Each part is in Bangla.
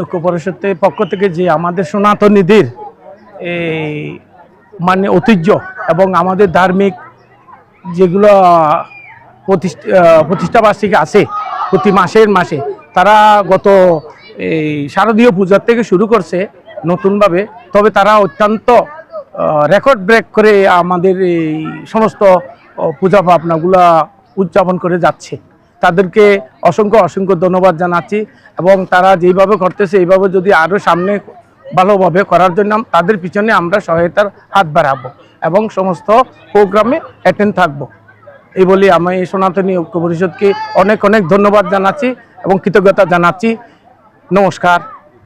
ঐক্য পরিষদের পক্ষ থেকে যে আমাদের সনাতনীদের এই মানে ঐতিহ্য এবং আমাদের ধার্মিক যেগুলো প্রতিষ্ঠা প্রতিষ্ঠাবার্ষিকী আছে প্রতি মাসের মাসে, তারা গত এই শারদীয় পূজার থেকে শুরু করছে নতুনভাবে। তবে তারা অত্যন্ত রেকর্ড ব্রেক করে আমাদের এই সমস্ত পূজা ভাবনাগুলা উদযাপন করে যাচ্ছে। তাদেরকে অসংখ্য অসংখ্য ধন্যবাদ জানাচ্ছি এবং তারা যেইভাবে করতেছে, এইভাবে যদি আরও সামনে ভালোভাবে করার জন্য তাদের পিছনে আমরা সহায়তার হাত বাড়াবো এবং সমস্ত প্রোগ্রামে অ্যাটেন্ড থাকব। এই বলে আমি এই সনাতনী ঐক্য পরিষদকে অনেক অনেক ধন্যবাদ জানাচ্ছি এবং কৃতজ্ঞতা জানাচ্ছি। নমস্কার,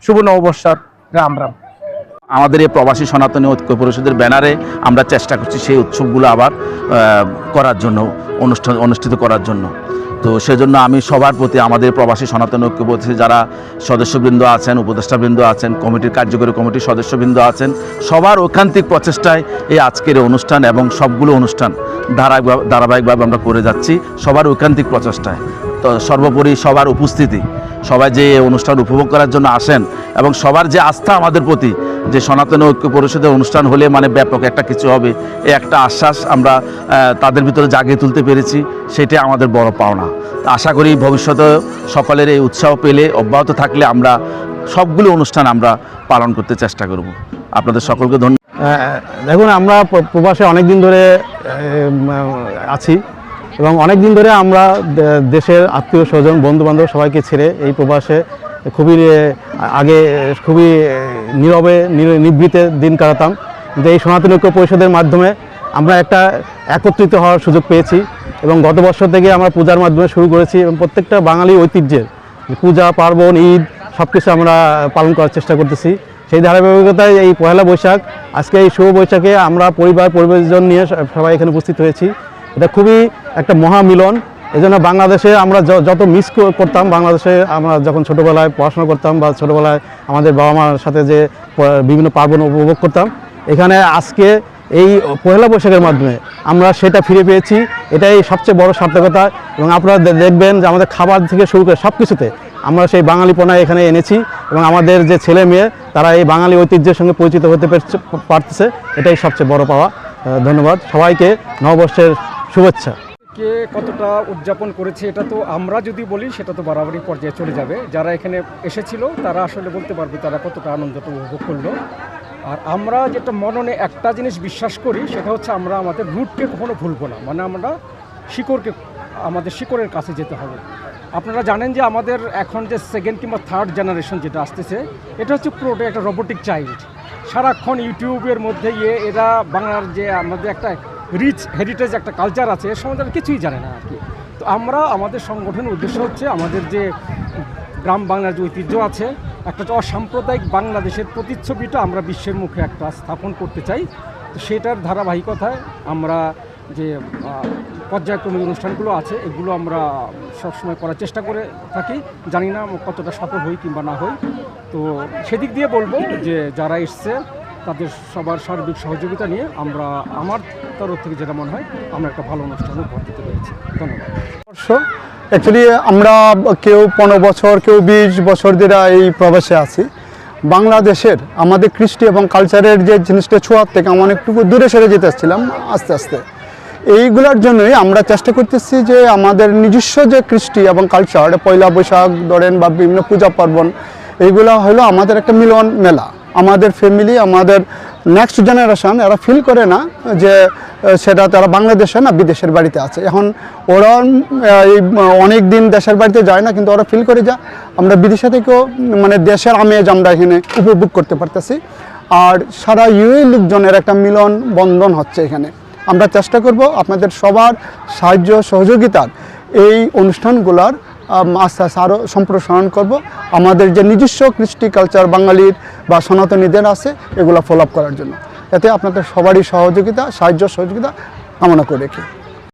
শুভ নববর্ষর রাম রাম। আমাদের এই প্রবাসী সনাতনী ঐক্য পরিষদের ব্যানারে আমরা চেষ্টা করছি সেই উৎসবগুলো আবার করার জন্য অনুষ্ঠান অনুষ্ঠিত করার জন্য। তো সেজন্য আমি সবার প্রতি আমাদের প্রবাসী সনাতন ঐক্য পরিষদের যারা সদস্যবৃন্দ আছেন, উপদেষ্টাবৃন্দ আছেন, কমিটির কার্যকরী কমিটির সদস্যবৃন্দ আছেন, সবার ঐকান্তিক প্রচেষ্টায় এই আজকের অনুষ্ঠান এবং সবগুলো অনুষ্ঠান ধারাবাহিক, ধারাবাহিকভাবে আমরা করে যাচ্ছি, সবার ঐকান্তিক প্রচেষ্টায়। তো সর্বোপরি সবার উপস্থিতি, সবাই যে অনুষ্ঠান উপভোগ করার জন্য আসেন এবং সবার যে আস্থা আমাদের প্রতি যে সনাতন ঐক্য পরিষদের অনুষ্ঠান হলে মানে ব্যাপক একটা কিছু হবে এই একটা আশ্বাস আমরা তাদের ভিতরে জাগিয়ে তুলতে পেরেছি, সেটা আমাদের বড় পাওনা। আশা করি ভবিষ্যতে সকলের এই উৎসাহ পেলে, অব্যাহত থাকলে আমরা সবগুলো অনুষ্ঠান আমরা পালন করতে চেষ্টা করব। আপনাদের সকলকে ধন্যবাদ দেখুন, আমরা প্রবাসে অনেক দিন ধরে আছি এবং অনেক দিন ধরে আমরা দেশের আত্মীয় স্বজন বন্ধু বান্ধব সবাইকে ছেড়ে এই প্রবাসে খুবই আগে খুবই নীরবে, নি- নিভৃতে দিন কাটাতাম। কিন্তু এই সনাতন ঐক্য পরিষদের মাধ্যমে আমরা একটা একত্রিত হওয়ার সুযোগ পেয়েছি এবং গত বছর থেকে আমরা পূজার মাধ্যমে শুরু করেছি এবং প্রত্যেকটা বাঙালি ঐতিহ্যের পূজা, পার্বণ, ঈদ সব কিছু আমরা পালন করার চেষ্টা করতেছি। সেই ধারাবাহিকতায় এই পয়লা বৈশাখ, আজকে এই শুভ বৈশাখে আমরা পরিবার পরিবেশজন নিয়ে সবাই এখানে উপস্থিত হয়েছি। এটা খুবই একটা মহামিলন। এজন্য বাংলাদেশে আমরা যত মিস করতাম, বাংলাদেশে আমরা যখন ছোটোবেলায় পড়াশোনা করতাম বা ছোটোবেলায় আমাদের বাবা মার সাথে যে বিভিন্ন পার্বণ উপভোগ করতাম, এখানে আজকে এই পয়লা বৈশাখের মাধ্যমে আমরা সেটা ফিরে পেয়েছি। এটাই সবচেয়ে বড় সার্থকতা এবং আপনারা দেখবেন যে আমাদের খাবার থেকে শুরু করে সব কিছুতে আমরা সেই বাঙালিপনা এখানে এনেছি এবং আমাদের যে ছেলে মেয়ে, তারা এই বাঙালি ঐতিহ্যের সঙ্গে পরিচিত হতে পারতেছে। এটাই সবচেয়ে বড় পাওয়া। ধন্যবাদ। সবাইকে নববর্ষের শুভেচ্ছা। কে কতটা উদযাপন করেছে এটা তো আমরা যদি বলি, সেটা তো বাড়াবাড়ি পর্যায়ে চলে যাবে। যারা এখানে এসেছিল, তারা আসলে বলতে পারবে তারা কতটা আনন্দটা উপভোগ করল। আর আমরা যেটা মননে একটা জিনিস বিশ্বাস করি, সেটা হচ্ছে আমরা আমাদের রুটকে কখনো ভুলবো না। মানে আমরা শিকড়কে, আমাদের শিকড়ের কাছে যেতে হবে। আপনারা জানেন যে আমাদের এখন যে সেকেন্ড কিংবা থার্ড জেনারেশন যেটা আসতেছে, এটা হচ্ছে পুরোটা একটা রোবোটিক চাইল্ড সারাক্ষণ ইউটিউবের মধ্যে ইয়ে এরা বাংলার যে আমাদের একটা রিচ হেরিটেজ একটা কালচার আছে, এর সম্বন্ধে কিছুই জানে না আর কি। তো আমরা, আমাদের সংগঠনের উদ্দেশ্য হচ্ছে আমাদের যে গ্রাম বাংলার যে ঐতিহ্য আছে, একটা অসাম্প্রদায়িক বাংলাদেশের প্রতিচ্ছবিটা আমরা বিশ্বের মুখে একটা স্থাপন করতে চাই। তো সেটার ধারাবাহিকতায় আমরা যে পর্যায়ক্রমিক অনুষ্ঠানগুলো আছে, এগুলো আমরা সবসময় করার চেষ্টা করে থাকি। জানি না কতটা সফল হই কিংবা না হই। তো সেদিক দিয়ে বলব যে, যারা এসছে তাদের সবার সার্বিক সহযোগিতা নিয়ে আমরা আমার তরফ থেকে যেটা মনে হয়, আমরা একটা ভালো অনুষ্ঠান উপহার দিতে পেরেছি। ধন্যবাদ। অ্যাকচুয়ালি আমরা কেউ পনেরো বছর, কেউ বিশ বছর ধরে এই প্রবাসে আছি। বাংলাদেশের, আমাদের কৃষ্টি এবং কালচারের যে জিনিসটা ছোঁয়ার থেকে আমরা অনেকটুকু দূরে সরে যেতে আসছিলাম আস্তে আস্তে। এইগুলোর জন্যই আমরা চেষ্টা করতেছি যে আমাদের নিজস্ব যে কৃষ্টি এবং কালচার পয়লা বৈশাখ, ধরেন বা বিভিন্ন পূজা পার্বণ, এইগুলো হলো আমাদের একটা মিলন মেলা। আমাদের ফ্যামিলি আমাদের নেক্সট জেনারেশন এরা ফিল করে না যে সেটা তারা বাংলাদেশে না বিদেশের বাড়িতে আছে। এখন ওরা এই অনেক দিন দেশের বাড়িতে যায় না, কিন্তু ওরা ফিল করে যা, আমরা বিদেশে থেকেও মানে দেশের আমেজ আমরা এখানে উপভোগ করতে পারতেছি। আর সারা ইউএ লোকজনের একটা মিলন বন্ধন হচ্ছে এখানে। আমরা চেষ্টা করব আপনাদের সবার সাহায্য, সহযোগিতার এই অনুষ্ঠানগুলোর আস্তে আস্তে আরও সম্প্রসারণ করব। আমাদের যে নিজস্ব কৃষ্টি কালচার বাঙালির বা সনাতনীদের আছে, এগুলো ফলো করার জন্য। এতে আপনাদের সবারই সহযোগিতা, সাহায্য সহযোগিতা কামনা করে রেখে।